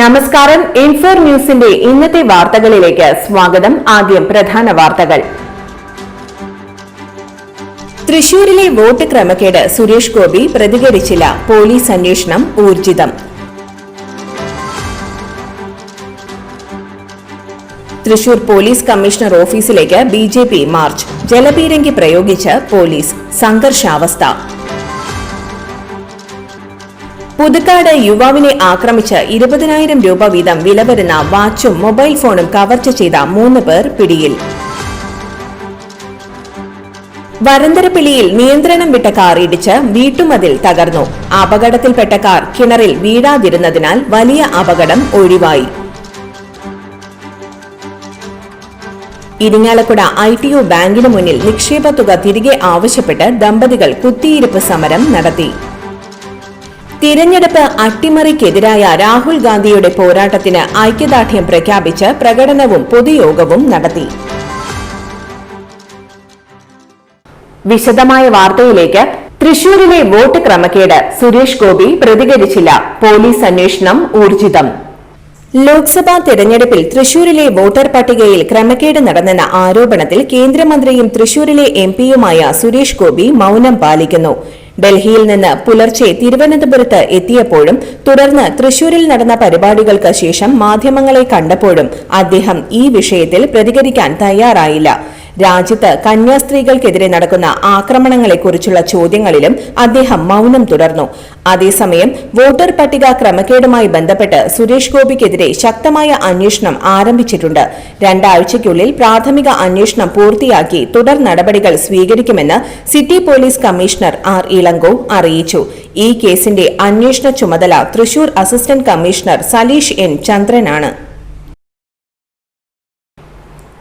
നമസ്കാരം. ഇൻഫോർ ന്യൂസിന്റെ ഇന്നത്തെ വാർത്തകളിലേക്ക് സ്വാഗതം. ആദ്യം പ്രധാന വാർത്തകൾ. തൃശൂരിലെ വോട്ട് ക്രമക്കേട് സുരേഷ് ഗോപി പ്രതികരിച്ചില്ല. പോലീസ് അന്വേഷണം ഊർജിതം. തൃശൂർ പോലീസ് കമ്മീഷണർ ഓഫീസിലേക്ക് ബി മാർച്ച്. ജലപീരങ്കി പ്രയോഗിച്ച് പോലീസ്. സംഘർഷാവസ്ഥ. പുതുക്കാട് യുവാവിനെ ആക്രമിച്ച് ഇരുപതിനായിരം രൂപ വീതം വില വരുന്ന വാച്ചും മൊബൈൽ ഫോണും കവർച്ച ചെയ്ത മൂന്ന് പേർ പിടിയിൽ. വരന്തരപ്പിളിയിൽ നിയന്ത്രണം വിട്ട കാർ ഇടിച്ച് വീട്ടുമതിൽ തകർന്നു. അപകടത്തിൽപ്പെട്ട കാർ കിണറിൽ വീഴാതിരുന്നതിനാൽ വലിയ അപകടം ഒഴിവായി. ഇരിങ്ങാലക്കുട ഐ ടി യു ബാങ്കിന് മുന്നിൽ നിക്ഷേപ തുക തിരികെ ആവശ്യപ്പെട്ട് ദമ്പതികൾ കുത്തിയിരിപ്പ് സമരം നടത്തി. തിരഞ്ഞെടുപ്പ് അട്ടിമറിക്കെതിരായ രാഹുൽ ഗാന്ധിയുടെ പോരാട്ടത്തിന് ഐക്യദാർഢ്യം പ്രഖ്യാപിച്ച് പ്രകടനവും പൊതുയോഗവും നടത്തി. വിശദമായ വാർത്തയിലേക്ക്. തൃശൂരിലെ വോട്ട് ക്രമക്കേട് സുരേഷ് ഗോപി പ്രതികരിച്ചില്ല. പോലീസ് അന്വേഷണം ഊർജിതം. ലോക്സഭാ തെരഞ്ഞെടുപ്പിൽ തൃശൂരിലെ വോട്ടർ പട്ടികയിൽ ക്രമക്കേട് നടന്നെന്ന ആരോപണത്തിൽ കേന്ദ്രമന്ത്രിയും തൃശൂരിലെ എംപിയുമായ സുരേഷ് ഗോപി മൌനം പാലിക്കുന്നു. ഡൽഹിയിൽ നിന്ന് പുലർച്ചെ തിരുവനന്തപുരത്ത് എത്തിയപ്പോഴും തുടർന്ന് തൃശൂരിൽ നടന്ന പരിപാടികൾക്ക് ശേഷം മാധ്യമങ്ങളെ കണ്ടപ്പോഴും അദ്ദേഹം ഈ വിഷയത്തിൽ പ്രതികരിക്കാൻ തയ്യാറായില്ല. രാജ്യത്ത് കന്യാസ്ത്രീകൾക്കെതിരെ നടക്കുന്ന ആക്രമണങ്ങളെക്കുറിച്ചുള്ള ചോദ്യങ്ങളിലും അദ്ദേഹം മൌനം തുടർന്നു. അതേസമയം വോട്ടർ പട്ടിക ക്രമക്കേടുമായി ബന്ധപ്പെട്ട് സുരേഷ് ഗോപിക്കെതിരെ ശക്തമായ അന്വേഷണം ആരംഭിച്ചിട്ടുണ്ട്. രണ്ടാഴ്ചയ്ക്കുള്ളിൽ പ്രാഥമിക അന്വേഷണം പൂർത്തിയാക്കി തുടർ നടപടികൾ സ്വീകരിക്കുമെന്ന് city police commissioner R Elango അറിയിച്ചു. ഈ കേസിന്റെ അന്വേഷണ ചുമതല Thrissur assistant commissioner Saleesh N ചന്ദ്രനാണ്.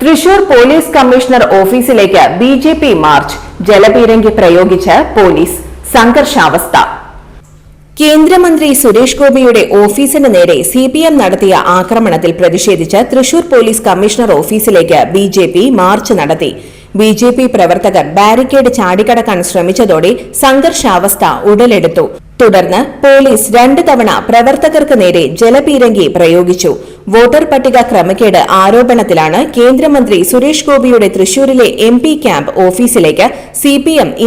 തൃശൂർ പോലീസ് കമ്മീഷണർ ഓഫീസിലേക്ക് ബി ജെ പി മാർച്ച്. ജലപീരങ്കി പ്രയോഗിച്ച് പോലീസ് സംഘർഷാവസ്ഥ. കേന്ദ്രമന്ത്രി സുരേഷ് ഗോപിയുടെ ഓഫീസിന് നേരെ സി പി എം നടത്തിയ ആക്രമണത്തിൽ പ്രതിഷേധിച്ച് തൃശൂർ പോലീസ് കമ്മീഷണർ ഓഫീസിലേക്ക് ബി മാർച്ച് നടത്തി. ബി ജെ പി പ്രവർത്തകർ ബാരിക്കേഡ് ചാടിക്കടക്കാൻ ശ്രമിച്ചതോടെ സംഘർഷാവസ്ഥ ഉടലെടുത്തു. തുടർന്ന് പോലീസ് രണ്ട് തവണ പ്രവർത്തകർക്ക് നേരെ ജലപീരങ്കി പ്രയോഗിച്ചു. വോട്ടർ പട്ടിക ക്രമക്കേട് ആരോപണത്തിലാണ് കേന്ദ്രമന്ത്രി സുരേഷ് ഗോപിയുടെ തൃശൂരിലെ എം ക്യാമ്പ് ഓഫീസിലേക്ക് സി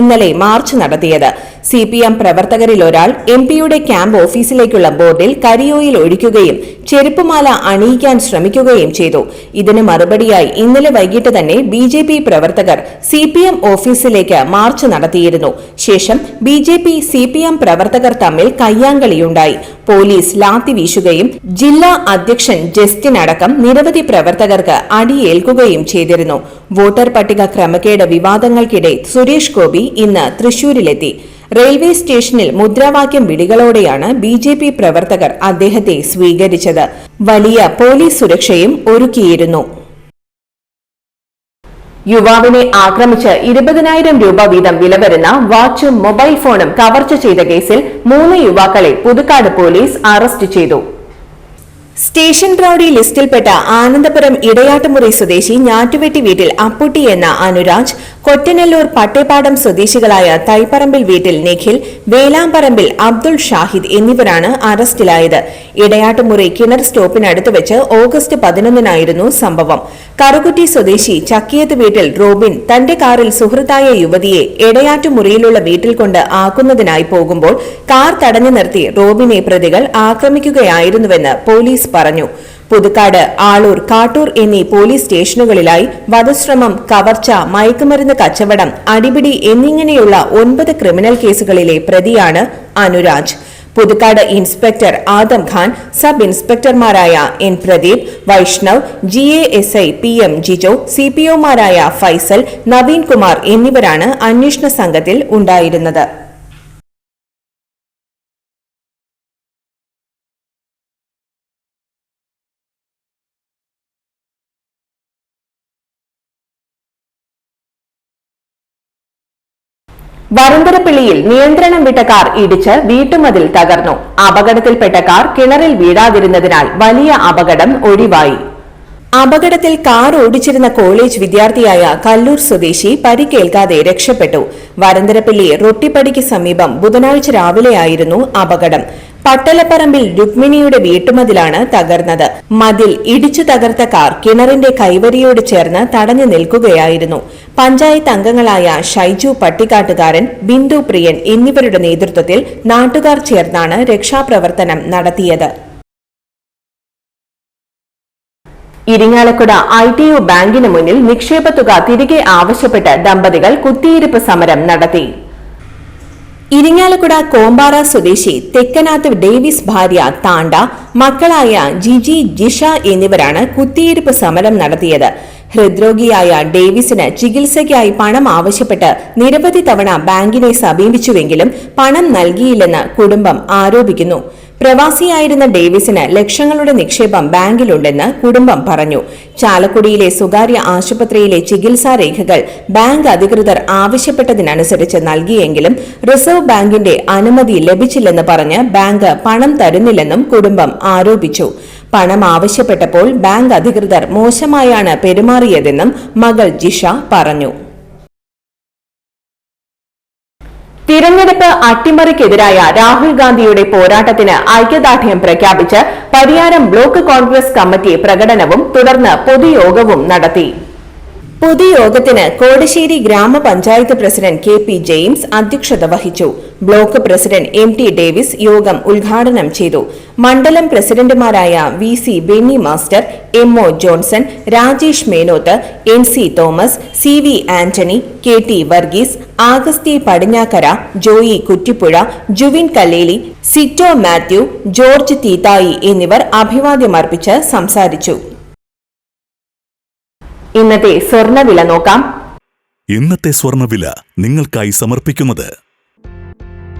ഇന്നലെ മാർച്ച് നടത്തിയത്. സി പി എം പ്രവർത്തകരിൽ ഒരാൾ എം പിയുടെ ക്യാമ്പ് ഓഫീസിലേക്കുള്ള ബോർഡിൽ കരിയോയിൽ ഒഴിക്കുകയും ചെരുപ്പുമാല അണിയിക്കാൻ ശ്രമിക്കുകയും ചെയ്തു. ഇതിന് മറുപടിയായി ഇന്നലെ വൈകിട്ട് തന്നെ ബി ജെ പി പ്രവർത്തകർ സി പി എം ഓഫീസിലേക്ക് മാർച്ച് നടത്തിയിരുന്നു. ശേഷം B J P C P M പ്രവർത്തകർ തമ്മിൽ കയ്യാങ്കളിയുണ്ടായി. പോലീസ് ലാത്തി വീശുകയും ജില്ലാ അധ്യക്ഷൻ ജസ്റ്റിൻ അടക്കം നിരവധി പ്രവർത്തകർക്ക് അടിയേൽക്കുകയും ചെയ്തിരുന്നു. വോട്ടർ പട്ടിക ക്രമക്കേട് വിവാദങ്ങൾക്കിടെ സുരേഷ് ഗോപി ഇന്ന് തൃശൂരിലെത്തി. റെയിൽവേ സ്റ്റേഷനിൽ മുദ്രാവാക്യം വിളികളോടെയാണ് ബി ജെ പി പ്രവർത്തകർ അദ്ദേഹത്തെ സ്വീകരിച്ചത്. വലിയ പോലീസ് സുരക്ഷയും ഒരുക്കിയിരുന്നു. യുവാവിനെ ആക്രമിച്ച് ഇരുപതിനായിരം രൂപ വീതം വില വരുന്ന വാച്ചും മൊബൈൽ ഫോണും കവർച്ച ചെയ്ത കേസിൽ മൂന്ന് യുവാക്കളെ പുതുക്കാട് പോലീസ് അറസ്റ്റ് ചെയ്തു. സ്റ്റേഷൻ പ്രൌഡി ലിസ്റ്റിൽപ്പെട്ട ആനന്ദപുരം ഇടയാട്ടുമുറി സ്വദേശി ഞാറ്റുവെട്ടി വീട്ടിൽ അപ്പുട്ടി എന്ന അനുരാജ് കൊറ്റനല്ലൂർ പട്ടേപ്പാടം സ്വദേശികളായ തൈപ്പറമ്പിൽ വീട്ടിൽ നിഖിൽ വേലാമ്പറമ്പിൽ അബ്ദുൾ ഷാഹിദ് എന്നിവരാണ് അറസ്റ്റിലായത്. ഇടയാട്ടുമുറി കിണർ സ്റ്റോപ്പിനടുത്ത് വെച്ച് ഓഗസ്റ്റ് പതിനൊന്നിനായിരുന്നു സംഭവം. കറുകുറ്റി സ്വദേശി ചക്കിയത്ത് വീട്ടിൽ റോബിൻ തന്റെ കാറിൽ സുഹൃത്തായ യുവതിയെ എടയാറ്റുമുറിയിലുള്ള വീട്ടിൽ കൊണ്ട് ആക്കുന്നതിനായി പോകുമ്പോൾ കാർ തടഞ്ഞു നിർത്തി റോബിനെ പ്രതികൾ ആക്രമിക്കുകയായിരുന്നുവെന്ന് പോലീസ് പറഞ്ഞു. പുതുക്കാട് ആളൂർ കാട്ടൂർ എന്നീ പോലീസ് സ്റ്റേഷനുകളിലായി വധശ്രമം കവർച്ച മയക്കുമരുന്ന് കച്ചവടം അടിപിടി എന്നിങ്ങനെയുള്ള ഒൻപത് ക്രിമിനൽ കേസുകളിലെ പ്രതിയാണ് Anuraj. Puthukkad inspector Adam Khan sub ഇൻസ്പെക്ടർമാരായ N Pradeep Vaishnav G A S I P M Jijo C P ഒമാരായ ഫൈസൽ നവീൻ കുമാർ എന്നിവരാണ് അന്വേഷണ സംഘത്തിൽ ഉണ്ടായിരുന്നത്. വരന്തരപ്പിള്ളിയിൽ നിയന്ത്രണം വിട്ട കാർ ഇടിച്ച് വീട്ടുമതിൽ തകർന്നു. അപകടത്തിൽപ്പെട്ട കാർ കിണറിൽ വീടാതിരുന്നതിനാൽ വലിയ അപകടം ഒഴിവായി. അപകടത്തിൽ കാർ ഓടിച്ചിരുന്ന കോളേജ് വിദ്യാർത്ഥിയായ കല്ലൂർ സ്വദേശി പരിക്കേൽക്കാതെ രക്ഷപ്പെട്ടു. വരന്തരപ്പിള്ളി റൊട്ടിപ്പടിക്ക് സമീപം ബുധനാഴ്ച രാവിലെയായിരുന്നു അപകടം. പട്ടലപ്പറമ്പിൽ രുക്മിണിയുടെ വീട്ടുമതിലാണ് തകർന്നത്. മതിൽ ഇടിച്ചു തകർത്ത കാർ കിണറിന്റെ കൈവരിയോട് ചേർന്ന് തടഞ്ഞു നിൽക്കുകയായിരുന്നു. പഞ്ചായത്ത് അംഗങ്ങളായ ഷൈജു പട്ടിക്കാട്ടുകാരൻ ബിന്ദു പ്രിയൻ എന്നിവരുടെ നേതൃത്വത്തിൽ നാട്ടുകാർ ചേർന്നാണ് രക്ഷാപ്രവർത്തനം നടത്തിയത്. ഇരിങ്ങാലക്കുട ഐ ടി യു ബാങ്കിന് മുന്നിൽ നിക്ഷേപ തുക തിരികെ ആവശ്യപ്പെട്ട് ദമ്പതികൾ കുത്തിയിരിപ്പ് സമരം നടത്തി. ഇരിങ്ങാലക്കുട കോമ്പാറ സ്വദേശി തെക്കനാത്ത് ഡേവിസ് ഭാര്യ താണ്ട മക്കളായ ജിജി ജിഷ എന്നിവരാണ് കുത്തിയിരിപ്പ് സമരം നടത്തിയത്. ഹൃദ്രോഗിയായ ഡേവിസിന് ചികിത്സയ്ക്കായി പണം ആവശ്യപ്പെട്ട് നിരവധി തവണ ബാങ്കിനെ സമീപിച്ചുവെങ്കിലും പണം നൽകിയില്ലെന്ന് കുടുംബം ആരോപിക്കുന്നു. പ്രവാസിയായിരുന്ന ഡേവിസിന് ലക്ഷങ്ങളുടെ നിക്ഷേപം ബാങ്കിലുണ്ടെന്ന് കുടുംബം പറഞ്ഞു. ചാലക്കുടിയിലെ സ്വകാര്യ ആശുപത്രിയിലെ ചികിത്സാ രേഖകൾ ബാങ്ക് അധികൃതർ ആവശ്യപ്പെട്ടതിനനുസരിച്ച് നൽകിയെങ്കിലും റിസർവ് ബാങ്കിന്റെ അനുമതി ലഭിച്ചില്ലെന്ന് പറഞ്ഞ് ബാങ്ക് പണം തരുന്നില്ലെന്നും കുടുംബം ആരോപിച്ചു. പണം ആവശ്യപ്പെട്ടപ്പോൾ ബാങ്ക് അധികൃതർ മോശമായാണ് പെരുമാറിയതെന്നും മകൾ ജിഷ പറഞ്ഞു. തിരഞ്ഞെടുപ്പ് അട്ടിമറിക്കെതിരായ രാഹുൽ ഗാന്ധിയുടെ പോരാട്ടത്തിന് ഐക്യദാർഢ്യം പ്രഖ്യാപിച്ച് പരിയാരം ബ്ലോക്ക് കോൺഗ്രസ് കമ്മിറ്റി പ്രകടനവും തുടർന്ന് പൊതുയോഗവും നടത്തി. പൊതുയോഗത്തിന് കോടശ്ശേരി ഗ്രാമപഞ്ചായത്ത് പ്രസിഡന്റ് കെ പി ജെയിംസ് അധ്യക്ഷത വഹിച്ചു. Block president M T Davis യോഗം ഉദ്ഘാടനം ചെയ്തു. മണ്ഡലം പ്രസിഡന്റുമാരായ V C Benny master M O Johnson Rajesh Menoth N C Thomas C V Antony K T Varghese Augusthy Padinjakkara Joy Kuttipuzha Juvin Kalleli Sito Mathew George Theethayi എന്നിവർ അഭിവാദ്യമർപ്പിച്ച് സംസാരിച്ചു. ഇന്നത്തെ സ്വർണവില നോക്കാം. ഇന്നത്തെ സ്വർണവില നിങ്ങൾക്കായി സമർപ്പിക്കുന്നത്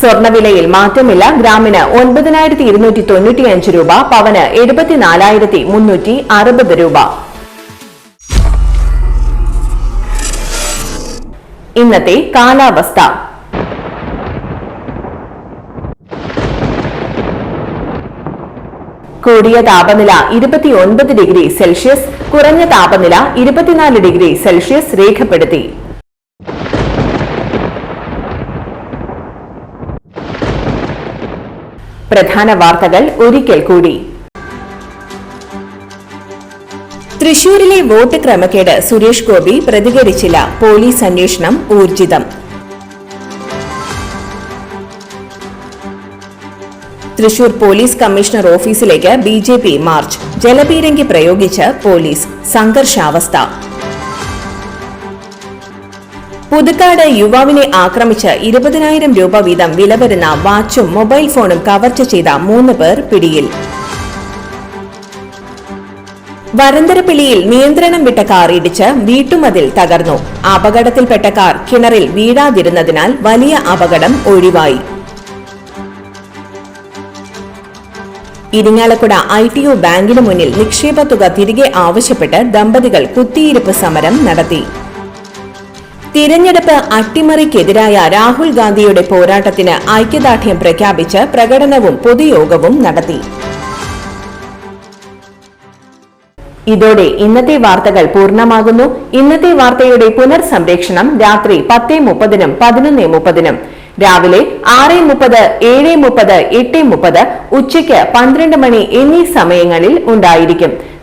സ്വർണവിലയിൽ മാറ്റമില്ല. ഗ്രാമിന് ഒൻപതിനായിരത്തി ഇരുന്നൂറ്റി തൊണ്ണൂറ്റിയഞ്ച് രൂപ പവന് എഴുപത്തിനാലായിരത്തി മുന്നൂറ്റി അറുപത് രൂപ. ഇന്നത്തെ കാലാവസ്ഥ. കൂടിയ താപനില ഇരുപത്തിയൊൻപത് ഡിഗ്രി സെൽഷ്യസ് കുറഞ്ഞ താപനില ഇരുപത്തിനാല് ഡിഗ്രി സെൽഷ്യസ് രേഖപ്പെടുത്തി. പ്രധാന വാർത്തകൾ ഒരിക്കൽ കൂടി. തൃശൂരിലെ വോട്ട് ക്രമക്കേട് സുരേഷ് ഗോപി പ്രതികരിച്ചില്ല. പോലീസ് അന്വേഷണം ഊർജിതം. തൃശൂർ പോലീസ് കമ്മീഷണർ ഓഫീസിലേക്ക് ബി മാർച്ച്. ജലപീരങ്കി പ്രയോഗിച്ച് പോലീസ്. സംഘർഷാവസ്ഥ. പുതുക്കാട് യുവാവിനെ ആക്രമിച്ച് ഇരുപതിനായിരം രൂപ വീതം വില വരുന്ന വാച്ചും മൊബൈൽ ഫോണും കവർച്ച ചെയ്ത മൂന്ന് പേർ പിടിയിൽ. വരന്തരപ്പിളിയിൽ നിയന്ത്രണം വിട്ട കാർ ഇടിച്ച് വീട്ടുമതിൽ തകർന്നു. അപകടത്തിൽപ്പെട്ട കാർ കിണറിൽ വീഴാതിരുന്നതിനാൽ വലിയ അപകടം ഒഴിവായി. ഇരിങ്ങാലക്കുട ഐ ടി ഒ ബാങ്കിന് മുന്നിൽ നിക്ഷേപ തുക തിരികെ ആവശ്യപ്പെട്ട് ദമ്പതികൾ കുത്തിയിരിപ്പ് സമരം നടത്തി. തിരഞ്ഞെടുപ്പ് അട്ടിമറിക്കെതിരായ രാഹുൽ ഗാന്ധിയുടെ പോരാട്ടത്തിന് ഐക്യദാർഢ്യം പ്രഖ്യാപിച്ച് പ്രകടനവും പൊതുയോഗവും നടത്തി. ഇതോടെ ഇന്നത്തെ വാർത്തകൾ പൂർണമാകുന്നു. ഇന്നത്തെ വാർത്തയുടെ പുനർസംപ്രേക്ഷണം രാത്രി പത്തേ മുപ്പതിനും പതിനൊന്നേ മുപ്പതിനും. രാവിലെ ആറ് മുപ്പത് ഏഴ് മുപ്പത് എട്ട് മുപ്പത് ഉച്ചയ്ക്ക് പന്ത്രണ്ട് മണി എന്നീ സമയങ്ങളിൽ ഉണ്ടായിരിക്കും.